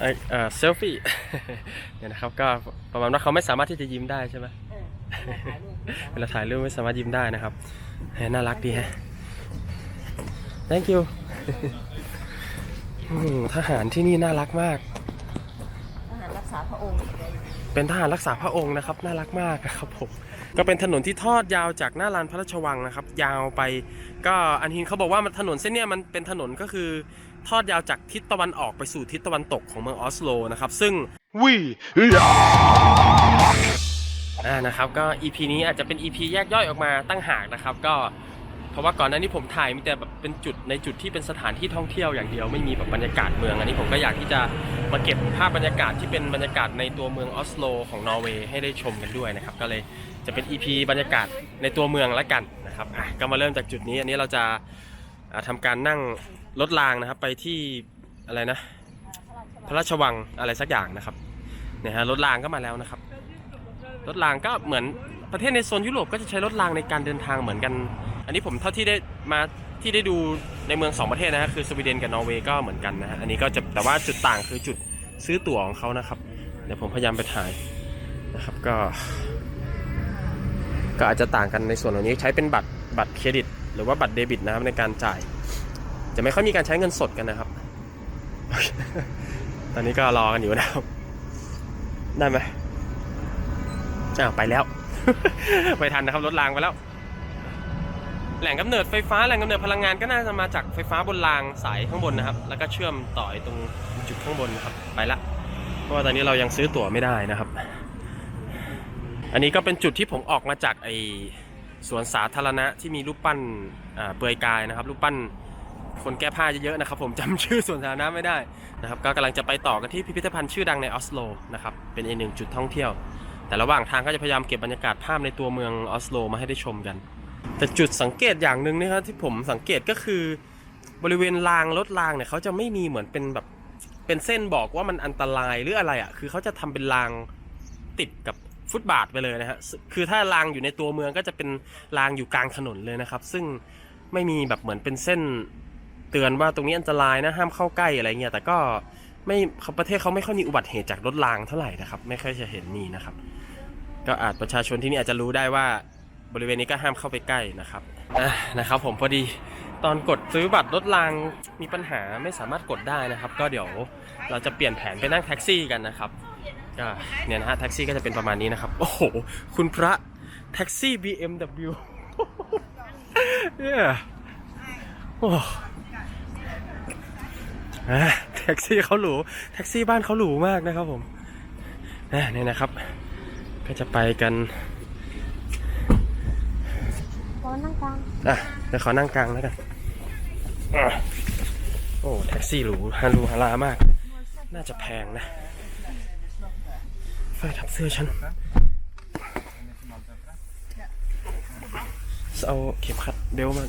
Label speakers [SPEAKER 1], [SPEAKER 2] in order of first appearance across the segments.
[SPEAKER 1] ไอเอ่อเซลฟี่เนี่ยนะครับก็ประมาณว่าเขาไม่สามารถที่จะยิ้มได้ใช่ไหม
[SPEAKER 2] เออถ่ายรูป
[SPEAKER 1] เวลาถ่ายรูปไม่สามารถยิ้มได้นะครับเฮ้ยน่ารักดีฮะ thank you อืมทหารที่นี่น่ารักมาก
[SPEAKER 2] ทหารรักษาพระองค์
[SPEAKER 1] เป็นทหารรักษาพระองค์นะครับ น่ารักมากนะครับผมก็เป็นถนนที่ทอดยาวจากหน้าลานพระราชวังนะครับ ยาวไป ก็อันฮินเขาบอกว่ามันถนนเส้นเนี้ยมันเป็นถนนก็คือ ทอดยาวจากทิศตะวันออกไปสู่ทิศตะวันตกของเมืองออสโลนะครับ ซึ่งวิอ่านะครับก็ EP นี้อาจจะเป็น EP แยกย่อยออกมาตั้งหากนะครับ ก็เพราะว่าก่อนหน้านี้ผมถ่ายมีแต่แบบเป็นจุดในจุดที่เป็นสถานที่ท่องเที่ยวอย่างเดียวไม่มีแบบบรรยากาศเมืองอันนี้ผมก็อยากที่จะมาเก็บภาพบรรยากาศที่เป็นบรรยากาศในตัวเมืองออสโลของนอร์เวย์ให้ได้ชมกันด้วยนะครับ ก็เลยจะเป็น EP บรรยากาศในตัวเมืองละกันนะครับอะก็มาเริ่มจากจุดนี้อันนี้เราจะอ่าทำการนั่ง รถรางนะครับ ไปที่อะไรนะ พระราชวังอะไรสักอย่างนะครับเนี่ยฮะรถรางก็มาแล้วนะครับ รถรางก็เหมือนประเทศในโซนยุโรปก็จะใช้รถรางในการเดินทางเหมือนกัน อันนี้ผมเท่าที่ได้มาที่ได้ดูในเมืองสองประเทศนะฮะคือสวีเดนกับนอร์เวย์ก็เหมือนกันนะฮะอันนี้ก็จะแต่ว่าจุดต่างคือจุดซื้อตั๋วของเขานะครับเดี๋ยวผมพยายามไปถ่ายนะครับก็ ก็อาจจะต่างกันในส่วนตรงนี้ใช้เป็นบัตรบัตรเครดิต หรือว่าบัตรเดบิตนะครับในการจ่าย จะไม่ค่อยมีการใช้เงินสดกันนะครับ ตอนนี้ก็รอกันอยู่นะครับ ได้ไหมอ้าวไปแล้วไม่ทันนะครับรถรางไปแล้ว แหล่งกำเนิดไฟฟ้าแหล่งกำเนิดพลังงานก็น่าจะมาจากไฟฟ้าบนรางสายข้างบนนะครับ แล้วก็เชื่อมต่อไอ้ตรงจุดข้างบนนะครับ ไปละ เพราะว่าตอนนี้เรายังซื้อตั๋วไม่ได้นะครับ อันนี้ก็เป็นจุดที่ผมออกมาจากไอสวนสาธารณะที่มีรูปปั้นเปลือยกายนะครับ รูปปั้น คนแก้ผ้าเยอะๆนะครับผมจำชื่อสวนสาธารณะไม่ได้นะครับก็กำลังจะไปต่อกันที่พิพิธภัณฑ์ชื่อดังในออสโลนะครับเป็นอีกหนึ่งจุดท่องเที่ยว แต่ระหว่างทางก็จะพยายามเก็บบรรยากาศภาพในตัวเมืองออสโลมาให้ได้ชมกัน แต่จุดสังเกตอย่างหนึ่งนะครับที่ผมสังเกตก็คือบริเวณรางรถรางเนี่ยเขาจะไม่มีเหมือนเป็นแบบเป็นเส้นบอกว่ามันอันตรายหรืออะไรอะคือเขาจะทำเป็นรางติดกับฟุตบาทไปเลยนะฮะคือถ้ารางอยู่ในตัวเมืองก็จะเป็นรางอยู่กลางถนนเลยนะครับ ซึ่งไม่มีแบบเหมือนเป็นเส้น เตือนว่าตรงนี้อันตรายนะห้ามเข้าใกล้อะไรเงี้ยแต่ก็ไม่เขาประเทศเขาไม่ค่อยมีอุบัติเหตุจากรถรางเท่าไหร่นะครับ ไม่ค่อยจะเห็นมีนะครับ ก็อาจประชาชนที่นี่อาจจะรู้ได้ว่าบริเวณนี้ก็ห้ามเข้าไปใกล้นะครับอะนะครับผมพอดีตอนกดซื้อบัตรรถรางมีปัญหาไม่สามารถกดได้นะครับ ก็เดี๋ยวเราจะเปลี่ยนแผนไปนั่งแท็กซี่กันนะครับก็เนี่ยนะฮะแท็กซี่ก็จะเป็นประมาณนี้นะครับ โอ้โห คุณพระแท็กซี่ BMW เนี่ยโอ้ แท็กซี่เขาหรูแท็กซี่บ้านเขาหรูมากนะครับผมอะเนี่ยนะครับ ก็จะไปกัน
[SPEAKER 2] ตอนนั่งกลาง
[SPEAKER 1] อะเดี๋ยวขอนั่งกลางแล้วกันอะโอ้แท็กซี่หรูฮารูฮารามาก น่าจะแพงนะไฟทับเสื้อฉันเอาเข็มขัดเบลต์มา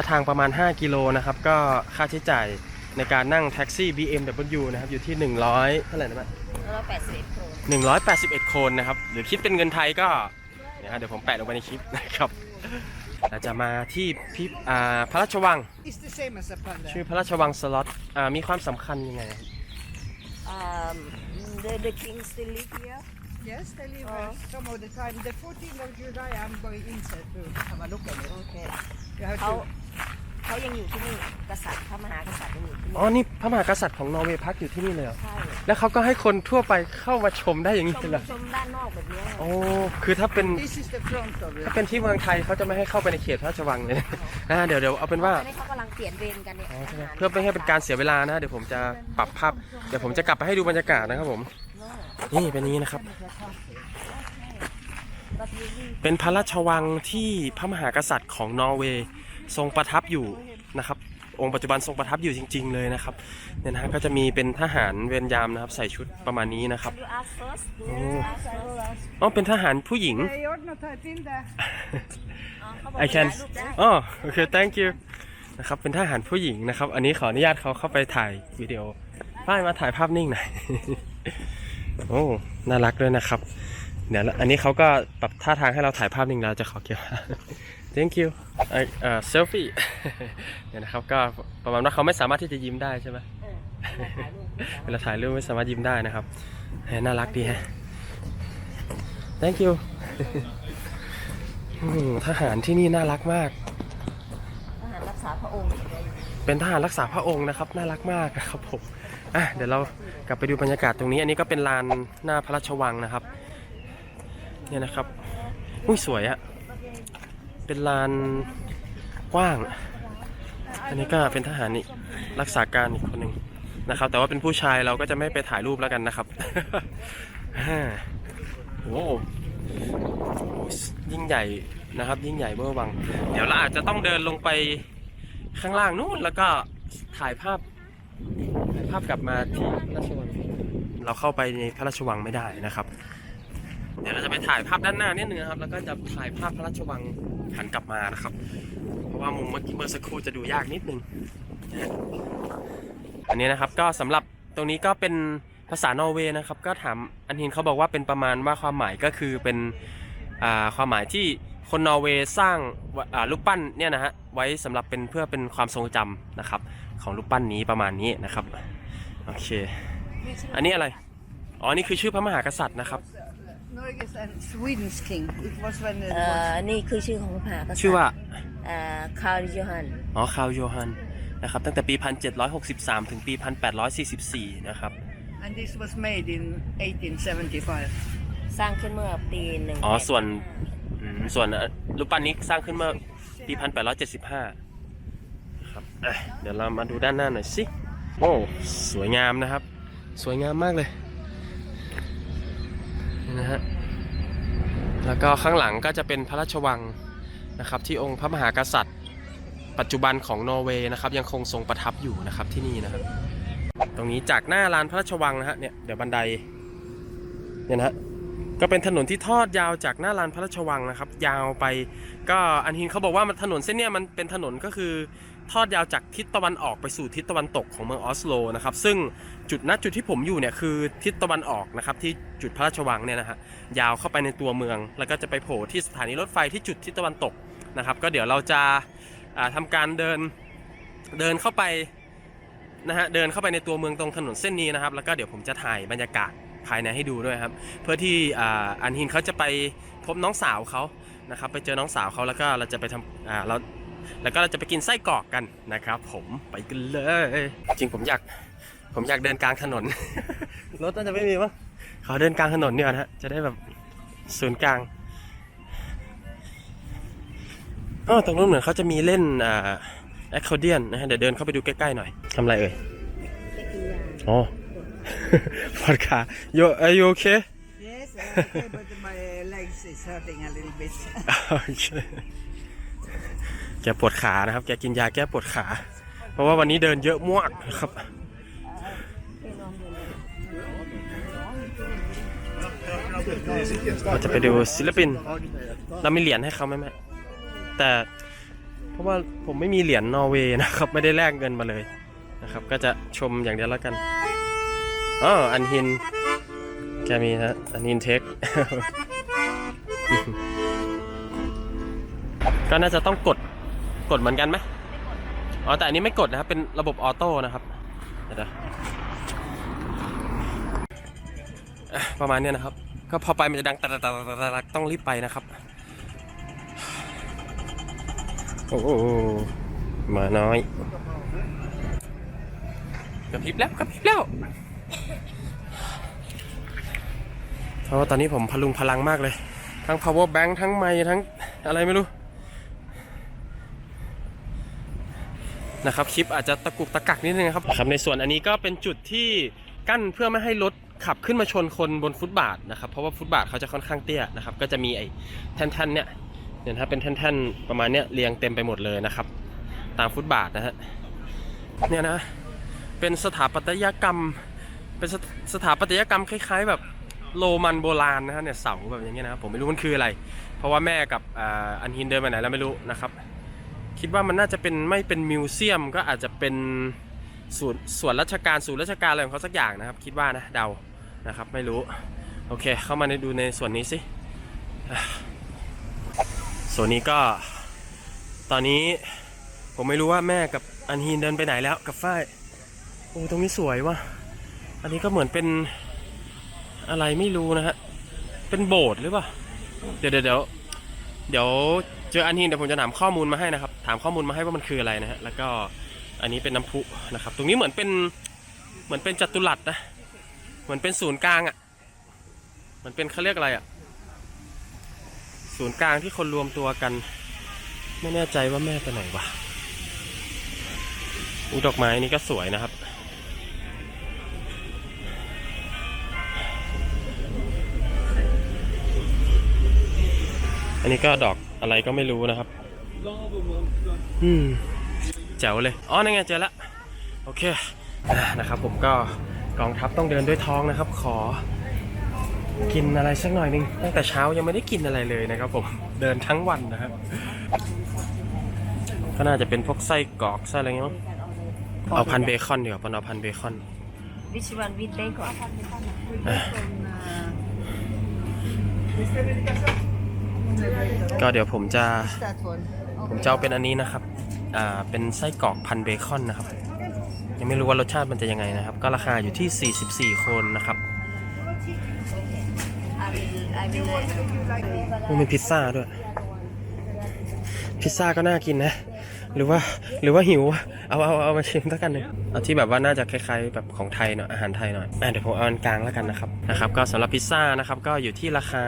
[SPEAKER 1] ยะทางประมาณ 5 กิโลนะครับ ก็ค่าใช้จ่ายในการนั่งแท็กซี่ BMW นะครับ อยู่ที่ 100เท่าไหร่นะแม่
[SPEAKER 2] แล้วแปดสิบโครน
[SPEAKER 1] 181 โคนนะครับ หรือคิดเป็นเงินไทยก็นะฮะเดี๋ยวผมแปะลงไปในคลิปนะครับ เราจะมาที่พิอ่าพระราชวัง
[SPEAKER 3] It's the same as a panda.
[SPEAKER 1] ชื่อพระราชวังสล็อตอ่ามีความสำคัญยังไงครับ
[SPEAKER 2] um the the king still live here
[SPEAKER 3] Yes, they leave
[SPEAKER 2] Oh.
[SPEAKER 3] uh, some of the time. The 14th of July, I'm going inside to have a look at it.
[SPEAKER 2] okay
[SPEAKER 3] You have
[SPEAKER 2] how
[SPEAKER 3] to.
[SPEAKER 2] เขายังอยู่ที่นี่กษัตริย์พระมหากษัตริย์ยังอยู่ที่นี่
[SPEAKER 1] อ๋อนี่พระมหากษัตริย์ของนอร์เวย์พักอยู่ที่นี่เลยเหรอ
[SPEAKER 2] ใช่
[SPEAKER 1] แล้วเขาก็ให้คนทั่วไปเข้ามาชมได้อย่างนี้
[SPEAKER 2] ชม
[SPEAKER 1] เลยเหรอ
[SPEAKER 2] ชมด้านนอกแบบเนี้ย
[SPEAKER 1] โอ้คือถ้าเป็น
[SPEAKER 3] This is the front of
[SPEAKER 1] ถ้า
[SPEAKER 3] it.
[SPEAKER 1] เป็นที่เมืองไทยเขาจะไม่ให้เข้าไปในเขตพระราชวังเลยนะอ่าเดี๋ยวเดี๋ยวเอาเป็นว่า
[SPEAKER 2] ตอนนี้เขากำลังเปลี่ยนเวรกันเนี่ย
[SPEAKER 1] อ๋อใช่ไหม
[SPEAKER 2] ทหาร
[SPEAKER 1] เพื่อไม่ให้เป็นการเสียเวลานะ เดี๋ยวผมจะปรับภาพ เดี๋ยวผมจะกลับไปให้ดูบรรยากาศนะครับผม นี่เป็นอย่างนี้นะครับ เป็นพระราชวังที่พระมหากษัตริย์ของนอร์เวย์ ทรงประทับอยู่นะครับ องค์ปัจจุบันทรงประทับอยู่จริง ๆ เลยนะครับเนี่ยนะฮะก็จะมีเป็นทหารเวรยามนะครับ ใส่ชุดประมาณนี้นะครับ
[SPEAKER 2] You ask first
[SPEAKER 1] โอ้อ๋อเป็นทหารผู้หญิง
[SPEAKER 3] Hey, you're not a Tinder.
[SPEAKER 2] อ๋อเขาบอก
[SPEAKER 1] I can
[SPEAKER 2] ยรูปได้
[SPEAKER 1] อ๋อโอเค thank you นะครับ เป็นทหารผู้หญิงนะครับ อันนี้ขออนุญาตเขาเข้าไปถ่ายวิดีโอป้ายมาถ่ายภาพนิ่งหน่อย โอ้ น่ารักด้วยนะครับ เดี๋ยวละอันนี้เขาก็ปรับท่าทางให้เราถ่ายภาพนิ่งเราจะขอเก็บ thank you ไอเอ่อเซลฟี่เดี๋ยวนะครับก็ประมาณว่าเขาไม่สามารถที่จะยิ้มได้ใช่ไหม
[SPEAKER 2] เออถ่ายรูป
[SPEAKER 1] เวลาถ่ายรูปไม่สามารถยิ้มได้นะครับเฮ้ยน่ารักดีฮะ thank you อืมทหารที่นี่น่ารักมาก
[SPEAKER 2] ทหารรักษาพระองค์
[SPEAKER 1] เป็นทหารรักษาพระองค์นะครับ น่ารักมากนะครับผมอะเดี๋ยวเรากลับไปดูบรรยากาศตรงนี้ อันนี้ก็เป็นลานหน้าพระราชวังนะครับ เนี่ยนะครับ อุ้ยสวยอะ เป็นลานกว้าง อันนี้ก็เป็นทหารนี่รักษาการอีกคนหนึ่งนะครับ แต่ว่าเป็นผู้ชายเราก็จะไม่ไปถ่ายรูปแล้วกันนะครับโอ้โหยิ่งใหญ่นะครับ ยิ่งใหญ่เบอร์วัง เดี๋ยวเราอาจจะต้องเดินลงไปข้างล่างนู้นแล้วก็ถ่ายภาพถ่ายภาพกลับมาที่พระราชวัง เราเข้าไปในพระราชวังไม่ได้นะครับ เดี๋ยวเราจะไปถ่ายภาพด้านหน้านิดนึงนะครับ แล้วก็จะถ่ายภาพพระราชวัง หันกลับมานะครับ เพราะว่ามุมเมื่อกี้เมื่อสักครู่จะดูยากนิดนึงอันนี้นะครับก็สำหรับตรงนี้ก็เป็นภาษานอร์เวย์นะครับ ก็ถามอันทินเขาบอกว่าเป็นประมาณว่าความหมายก็คือเป็นความหมายที่คนนอร์เวย์สร้างอ่ารูปปั้นเนี่ยนะฮะไว้สำหรับเป็นเพื่อเป็นความทรงจำนะครับ ของรูปปั้นนี้ประมาณนี้นะครับโอเค อันนี้อะไร อ๋อ นี่คือชื่อพระมหากษัตริย์นะครับ
[SPEAKER 3] Norges and Sweden's king. It was when it
[SPEAKER 2] เอ่อ
[SPEAKER 3] was.
[SPEAKER 2] นี่คือชื่อของพระมหากษัตริย์
[SPEAKER 1] ชื่อว่า
[SPEAKER 2] เอ่อคาร์ลโยฮัน
[SPEAKER 1] อ๋อคาร์ลโยฮันนะครับตั้งแต่ปี 1763 ถึงปี 1844 นะครับ
[SPEAKER 3] And this was made in 1875.
[SPEAKER 2] สร้างขึ้นเมื่อปีหนึ่ง
[SPEAKER 1] อ๋อส่วน อืมส่วนอะรูปปั้นนี้สร้างขึ้นเมื่อปี 1875ครับอะเดี๋ยวเรามาดูด้านหน้าหน่อยสิ โอ้ สวยงามนะครับ สวยงามมากเลย นะฮะแล้วก็ข้างหลังก็จะเป็นพระราชวังนะครับที่องค์พระมหากษัตริย์ ปัจจุบันของนอร์เวย์นะครับยังคงทรงประทับอยู่นะครับที่นี่นะครับ ตรงนี้จากหน้าลานพระราชวังนะฮะเนี่ยเดี๋ยวบันไดเนี่ยนะฮะก็เป็นถนนที่ทอดยาวจากหน้าลานพระราชวังนะครับ ยาวไปก็อันทินเขาบอกว่ามันถนนเส้นเนี้ยมันเป็นถนนก็คือ ทอดยาวจากทิศตะวันออกไปสู่ทิศตะวันตกของเมืองออสโลนะครับซึ่งจุดณจุดที่ผมอยู่เนี่ยคือทิศตะวันออกนะครับที่จุดพระราชวังเนี่ยนะฮะยาวเข้าไปในตัวเมือง แล้วก็จะไปโผล่ที่สถานีรถไฟที่จุดทิศตะวันตกนะครับ ก็เดี๋ยวเราจะาทำาการเดินเดินเข้าไปนะฮะเดินเข้าไปในตัวเมืองตรงถนนเส้นนี้นะครับ แล้วก็เดี๋ยวผมจะถ่ายบรรยากาศภายในให้ดูด้วยครับ เพื่อที่อันฮินเขาจะไปพบน้องสาวเขานะครับไปเจอน้องสาวเขาแล้วก็เราจะไปทำอ่าเรา แล้วก็เราจะไปกินไส้กรอกกันนะครับ ผมไปกันเลย จริงผมอยาก ผมอยากเดินกลางถนน รถน่าจะไม่มีมั้งขอเดินกลางถนนเนี่ยนะฮะจะได้แบบศูนย์กลางอ๋อตรงนู้นเหมือนเขาจะมีเล่นอ่าแอคคอร์เดียนนะฮะเดี๋ยวเดินเข้าไปดูใกล้ๆหน่อยทำอะไรเอ่ยอ๋อพอดขาโยอายุโอเค
[SPEAKER 3] Yes, okay, but my legs is hurting a little bit.
[SPEAKER 1] โอเค แกปวดขานะครับ แกกินยาแก้ปวดขา เพราะว่าวันนี้เดินเยอะมากนะครับเราจะไปดูศิลปิน เรามีเหรียญให้เขาไหมแม่แต่เพราะว่าผมไม่มีเหรียญนอร์เวย์นะครับ ไม่ได้แลกเงินมาเลยนะครับ ก็จะชมอย่างเดียวแล้วกันอ๋ออันฮินแกมีนะอันฮินเทคก็น่าจะต้องกด กดเหมือนกันไหมอ๋อแต่อันนี้ไม่กดนะครับ เป็นระบบออโต้นะครับเดี๋ยวประมาณนี้นะครับ ก็พอไปมันจะดังตะตะต้องรีบไปนะครับ โอ้โหหมาน้อยกระพริบแล้วกระพริบแล้วเพราะว่าตอนนี้ผมพลุงพลังมากเลย ทั้ง power bank ทั้งไม้ทั้งอะไรไม่รู้ นะครับคลิปอาจจะตะกุกตะกักนิดนึงครับครับ ในส่วนอันนี้ก็เป็นจุดที่กั้นเพื่อไม่ให้รถขับขึ้นมาชนคนบนฟุตบาทนะครับเพราะว่าฟุตบาทเขาจะค่อนข้างเตี้ยนะครับก็จะมีไอ้แท่นๆเนี่ยเนี่ยถ้าเป็นแท่นๆประมาณเนี้ยเรียงเต็มไปหมดเลยนะครับ ตามฟุตบาทนะฮะเนี่ยนะเป็นสถาปัตยกรรมเป็นสถสถาปัตยกรรมคล้ายๆ แบบโรมันโบราณนะฮะเนี่ยเสาแบบอย่างเงี้ยนะครับผมไม่รู้มันคืออะไร เพราะว่าแม่กับอ,อันฮินเดินไปไหนแล้วไม่รู้นะครับ คิดว่ามันน่าจะเป็นไม่เป็นมิวเซียมก็อาจจะเป็นส่วนส่วนราชการศูนย์ราชการอะไรของเขาสักอย่างนะครับ คิดว่านะเดานะครับไม่รู้ โอเค เข้ามาในดูในส่วนนี้สิส่วนนี้ก็ ตอนนี้ผมไม่รู้ว่าแม่กับอันฮีนเดินไปไหนแล้วกับฝ้ายโอ้ตรงนี้สวยว่ะอันนี้ก็เหมือนเป็นอะไรไม่รู้นะฮะเป็นโบสถ์หรือเปล่าเดี๋ยวเดี๋ยว เดี๋ยวเจออันฮีนเดี๋ยวผมจะถามข้อมูลมาให้นะครับ ถามข้อมูลมาให้ว่ามันคืออะไรนะฮะ แล้วก็อันนี้เป็นน้ำพุนะครับ ตรงนี้เหมือนเป็นเหมือนเป็นจัตุรัสนะ เหมือนเป็นศูนย์กลางอะ่ะ มันเป็นเขาเรียกอะไรอะ่ะ ศูนย์กลางที่คนรวมตัวกัน ไม่แน่ใจว่าแม่ไปไหนวะอุยดอกไม้นี่ก็สวยนะครับ อันนี้ก็ดอกอะไรก็ไม่รู้นะครับ อืมแจ๋วเลย อ๋อนั่นไงเจอละโอเคอะนะครับ ผมก็กองทัพต้องเดินด้วยท้องนะครับ ขอ กินอะไรสักหน่อยหนึงตั้งแต่เช้ายังไม่ได้กินอะไรเลยนะครับ ผมเดินทั้งวันนะครับก็น่าจะเป็นพวกไส้กรอกไส้อะไรเงี้ยมั้งเอาพันเบคอนดีกว่าปอนเอาพันเบคอน
[SPEAKER 2] Which one with bacon?
[SPEAKER 1] ก็เดี๋ยวผมจะ ผมจะเอาเป็นอันนี้นะครับ อ่า เป็นไส้กรอกพันเบคอนนะครับ ยังไม่รู้ว่ารสชาติมันจะยังไงนะครับ ก็ราคาอยู่ที่ 44 คนนะครับ
[SPEAKER 2] I will, I will.
[SPEAKER 1] โอ้มีพิซซ่าด้วย พิซซ่าก็น่ากินนะ หรือว่า หรือว่าหิววะเอาเอาเอามาชิมสักกันหนึ่งเอาที่แบบว่าน่าจะคล้ายๆแบบของไทยหน่อยอาหารไทยหน่อยอะเดี๋ยวผมเอาอันกลางแล้วกันนะครับ นะครับ ก็สำหรับพิซซ่านะครับ ก็อยู่ที่ราคา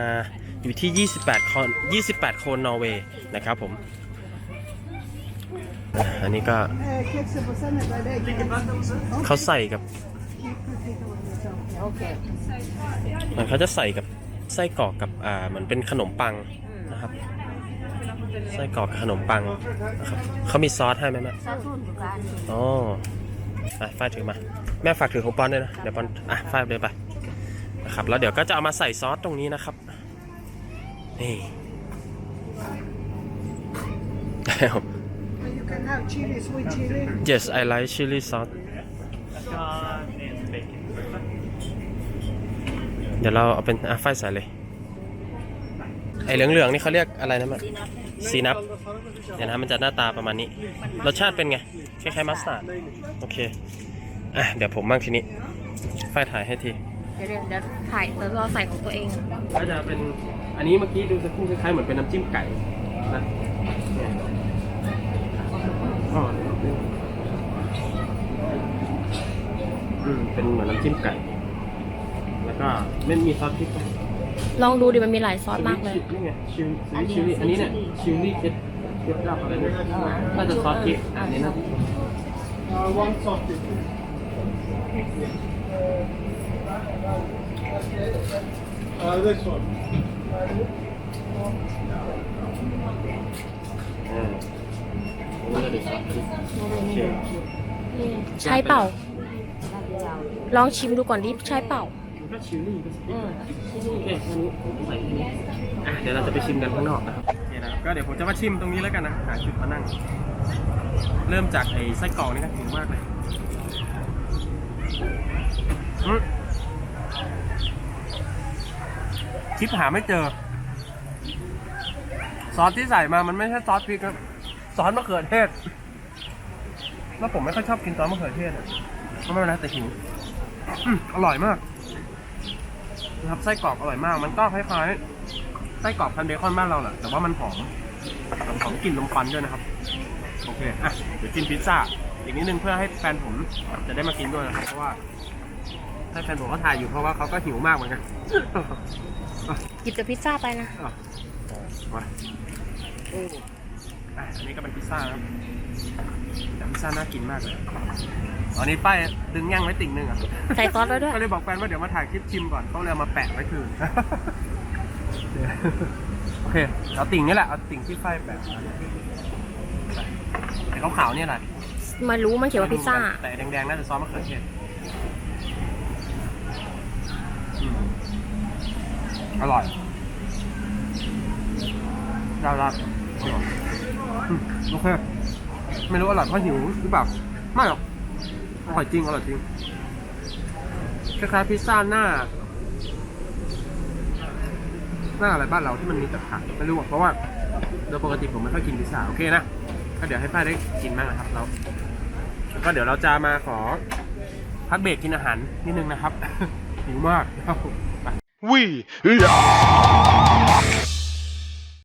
[SPEAKER 1] อยู่ที่ 28 คน 28โคนนอร์เวย์นะครับผมอะอันนี้ก็เขาใส่กับ
[SPEAKER 2] Okay.
[SPEAKER 1] เหมือนเขาจะใส่กับไส้กรอกกับอ่าเหมือนเป็นขนมปังนะครับไส้กรอกกับขนมปังนะครับเขามีซอสให้ไหมแม่
[SPEAKER 2] Satu juga.
[SPEAKER 1] อ๋ออะฝ้ายถือมา แม่ฝากถือของปอนด้วยนะ เดี๋ยวปอน อะฝ้ายเดินไปนะครับ แล้วเดี๋ยวก็จะเอามาใส่ซอสตรงนี้นะครับ นี่
[SPEAKER 3] You can have chili, sweet chili.
[SPEAKER 1] yes I like chili sauce เดี๋ยวเราเอาเป็นอะฝ้ายใส่เลย ไอ้เหลืองๆนี่เขาเรียกอะไรนะแม่ซีนับเดี๋ยวนะมันจะหน้าตาประมาณนี้ รสชาติเป็นไง คล้ายๆมัสตาร์ด โอเค อะ เดี๋ยวผมบ้างทีนี้ฝ้ายถ่ายให้ที
[SPEAKER 4] เดี๋ยวเดี๋ยวเดี๋ยวถ่ายแล้วเราใส่ของตัวเอง
[SPEAKER 1] ก็จะเป็น อันนี้เมื่อกี้ดูสักครู่คล้ายๆเหมือนเป็นน้ำจิ้มไก่นะเนี่ยอ๋ออืมเป็นเหมือนน้ำจิ้มไก่ แล้วก็ไม่มีซอสพริกป่ะ
[SPEAKER 4] ลองดูดิมันมีหลายซอสมากเลย
[SPEAKER 1] นี่ไงชิลชิลลี่อันนี้เนี่ยชิลลี่เคสเคสรับอะไรเนี่ยน่าจะซอสพริกอันนี้นะ
[SPEAKER 3] Uh, one sausage. Uh, this one.
[SPEAKER 4] ใช่เปล่า ลองชิมดูก่อนดิใช่เปล่า
[SPEAKER 1] ก็ชิลลี่ก็สติ๊กโอเคอันนี้ใส่ที่นี้อะเดี๋ยวเราจะไปชิมกันข้างนอกนะครับโอเคนะครับก็เดี๋ยวผมจะมาชิมตรงนี้แล้วกันนะหาจุดมานั่ง เริ่มจากไอ้ไส้กรอกนี่ก็ถึงมากเลย คิดหาไม่เจอ ซอสที่ใส่มามันไม่ใช่ซอสพริกครับซอสมะเขือเทศ แล้วผมไม่ค่อยชอบกินซอสมะเขือเทศอะก็ไม่เป็นไรแต่หิวออร่อยมากนะครับไส้กรอกอร่อยมาก มันก็คล้ายๆไส้กรอกพันเบคอนบ้านเราแหละแต่ว่ามันหอมหอมกลิ่นลมควันด้วยนะครับ โอเคอะเดี๋ยวกินพิซซ่าอีกนิดนึงเพื่อให้แฟนผมจะได้มากินด้วยนะครับเพราะว่าให้แฟนผมเขาถ่ายอยู่เพราะว่าเขาก็หิวมากเหมือนกัน
[SPEAKER 4] หยิบแต่พิซซ่าไปนะ
[SPEAKER 1] อะมาโอ้อะอันนี้ก็เป็นพิซซ่านะครับแต่พิซซ่าน่ากินมากเลยตอนนี้ป้ายดึงย่างไว้ติ่งหนึงอะ
[SPEAKER 4] ใส่ซอสไว้ด้วย
[SPEAKER 1] ก็เลยบอกแฟนว่าเดี๋ยวมาถ่ายคลิปชิมก่อนเขาเลยเอามาแปะไว้คืน โอเค เอาติ่งนี่แหละ เอาติ่งที่ไฟแปะไอ้ขาวๆเนี่ยแหละ
[SPEAKER 4] มารู้มันเขียนว่าพิซซ่า
[SPEAKER 1] แต่แดงๆน่าจะซอสมะเขือเทศอืม อร่อยได้ละอร่อยอืมโอเค ไม่รู้อร่อยเพราะหิวหรือเปล่า ไม่หรอก อร่อยจริง อร่อยจริง คล้ายๆพิซซ่าหน้า หน้าอะไรบ้านเราที่มันมีแต่ผักไม่รู้เพราะว่าโดยปกติผมไม่ค่อยกินพิซซ่า โอเคนะ ก็เดี๋ยวให้ป้าได้กินบ้างนะครับแล้วก็เดี๋ยวเราจะมาขอพักเบรกกินอาหารนิดนึงนะครับ หิวมากครับ
[SPEAKER 5] We are.